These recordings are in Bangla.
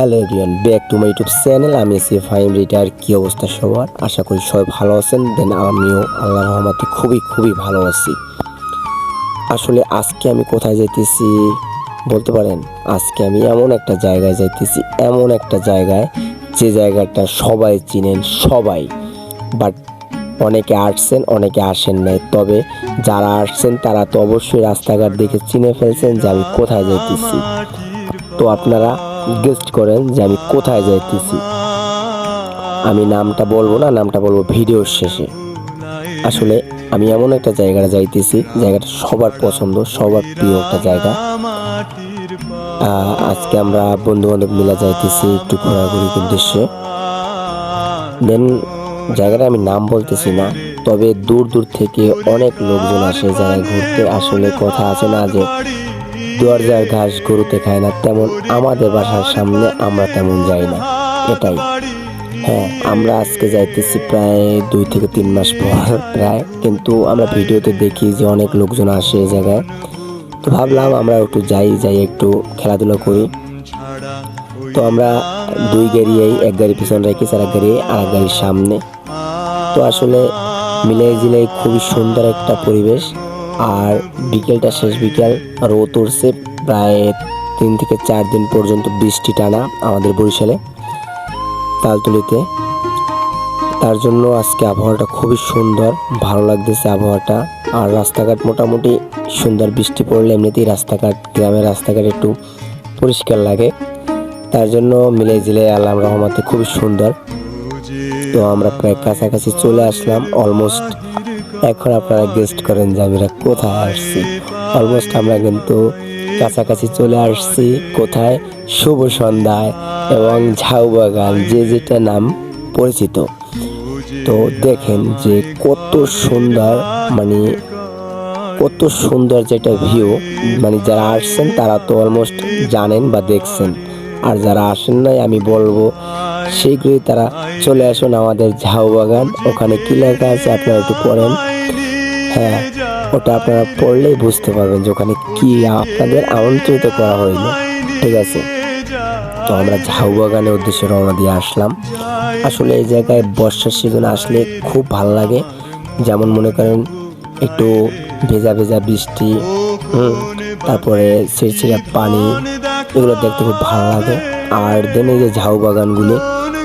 Hello everyone back to my YouTube channel আমি এসি ফাইম রিটার কী অবস্থা সবার? আশা করি সবাই ভালো আছেন। দেন আমিও আল্লাহ রহমতে খুবই খুবই ভালো আছি। আসলে আজকে আমি কোথায় যাইতেছি বলতে পারেন? আজকে আমি এমন একটা জায়গায় যাইতেছি, এমন একটা জায়গায় যে জায়গাটা সবাই চিনেন, সবাই। বাট অনেকে আসছেন, অনেকে আসেন নাই। তবে যারা আসছেন, তারা তো অবশ্যই রাস্তাঘাট দেখে চিনে ফেলছেন যে আমি কোথায় যাইতেছি। তো আপনারা গেস্ট করেন যে আমি কোথায় যাইতেছি। আমি নামটা বলব না, নামটা বলব ভিডিওর শেষে। আসলে আমি এমন একটা জায়গায় যাইতেছি, জায়গাটা সবার পছন্দ, সবার প্রিয় একটা জায়গা। আজকে আমরা বন্ধু বান্ধব মিলে যাইতেছি একটু ঘোরাঘুরির উদ্দেশ্যে। দেন জায়গাটা আমি নাম বলতেছি না, তবে দূর দূর থেকে অনেক লোকজন আসে যারা ঘুরতে আসলে কথা আছে না যে দরজার ঘাস গরুতে খায় না, তেমন আমাদের বাসার সামনে আমরা তেমন যাই না। এটাই। হ্যাঁ আমরা আজকে যাইতেছি প্রায় দুই থেকে তিন মাস পর, প্রায়। কিন্তু আমরা ভিডিওতে দেখি যে অনেক লোকজন আসে এই জায়গায়। তো ভাবলাম আমরা একটু যাই যাই একটু খেলাধুলা করি। তো আমরা দুই গাড়িয়েই এক গাড়ি পিছনে রেখেছি আর এক গাড়ি, আর গাড়ির সামনে। তো আসলে মিলাই জিলাই খুবই সুন্দর একটা পরিবেশ। আর বিকেলটা শেষ বিকেল রোদ উঠছে প্রায় তিন থেকে চার দিন পর্যন্ত বৃষ্টি টানা আমাদের বরিশালে, তালতুলিতে। তার জন্য আজকে আবহাওয়াটা খুবই সুন্দর, ভালো লাগতেছে আবহাওয়াটা। আর রাস্তাঘাট মোটামুটি সুন্দর, বৃষ্টি পড়লে এমনিতেই রাস্তাঘাট, গ্রামের রাস্তাঘাট একটু পরিষ্কার লাগে। তার জন্য মিলে জিলে আল্লাহ রহমতে খুবই সুন্দর। তো আমরা প্রায় কাছাকাছি চলে আসলাম অলমোস্ট এখন আপনারা গেস্ট করেন যে আমরা কোথায় আসছি। অলমোস্ট আমরা কিন্তু কাছাকাছি চলে আসছি কোথায়? শুভ সন্ধ্যায় এবং ঝাউ বাগান, যে যেটা নাম পরিচিত। তো দেখেন যে কত সুন্দর মানে কত সুন্দর যেটা ভিউ মানে যারা আসছেন তারা তো অলমোস্ট জানেন বা দেখছেন। আর যারা আসেন নাই, আমি বলব শীঘ্রই তারা চলে আসুন আমাদের ঝাউ বাগান। ওখানে কি লেখা আছে আপনারা একটু পড়েন। হ্যাঁ ওটা আপনারা পড়লেই বুঝতে পারবেন যে ওখানে কি আপনাদের আমন্ত্রিত করা হইল। ঠিক আছে? তো আমরা ঝাউ বাগানের উদ্দেশ্যে রওনা দিয়ে আসলাম। আসলে এই জায়গায় বর্ষার সিজন আসলে খুব ভালো লাগে। যেমন মনে করেন একটু ভেজা ভেজা বৃষ্টি, হুম, তারপরে ছিড়ছিড়া পানি, এগুলো দেখতে খুব ভালো লাগে। আর দেন এই যে ঝাউ বাগানগুলো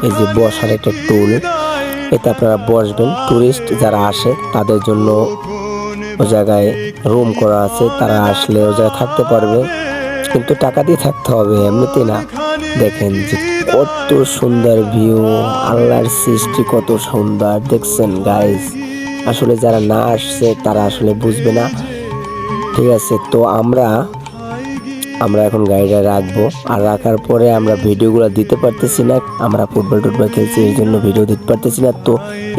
এই যে বসার একটা টুল এতে আপনারা বসবেন। টুরিস্ট যারা আসে, তাদের জন্য ও জায়গায় রুম করা আছে, তারা আসলে ও জায়গায় থাকতে পারবে। কিন্তু টাকা দিয়ে থাকতে হবে, এমনিতে না। দেখেন যে কত সুন্দর ভিউ আল্লাহর সৃষ্টি কত সুন্দর। দেখছেন গাইস আসলে যারা না আসছে, তারা আসলে বুঝবে না। ঠিক আছে, তো আমরা আমরা এখন গাড়িটা রাখব। আর রাখার পরে আমরা ভিডিওগুলো দিতে পারতেছি না। আমরা ফুটবল টুটবল খেলছি এই জন্য ভিডিও দিতে পারতেছি না। তো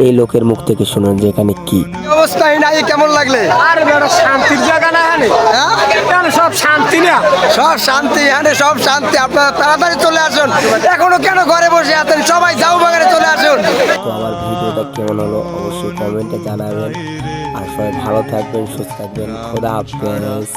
এই লোকের মুখ থেকে শুনুন যে এখানে কি। অবস্থা কেমন লাগলে? আর বেটা শান্তির জায়গা না হ্যাঁ? এখানে সব শান্তি না? সব শান্তি এখানে সব শান্তি। আপনারা তাড়াতাড়ি চলে আসুন। এখনও কেন ঘরে বসে আছেন? সবাই যাও বাগানে চলে আসুন। তো আমার ভিডিওটা কেমন হলো অবশ্যই কমেন্টে জানাবেন। আর সবাই ভালো থাকবেন সুস্থ থাকবেন। খোদা হাফেজ।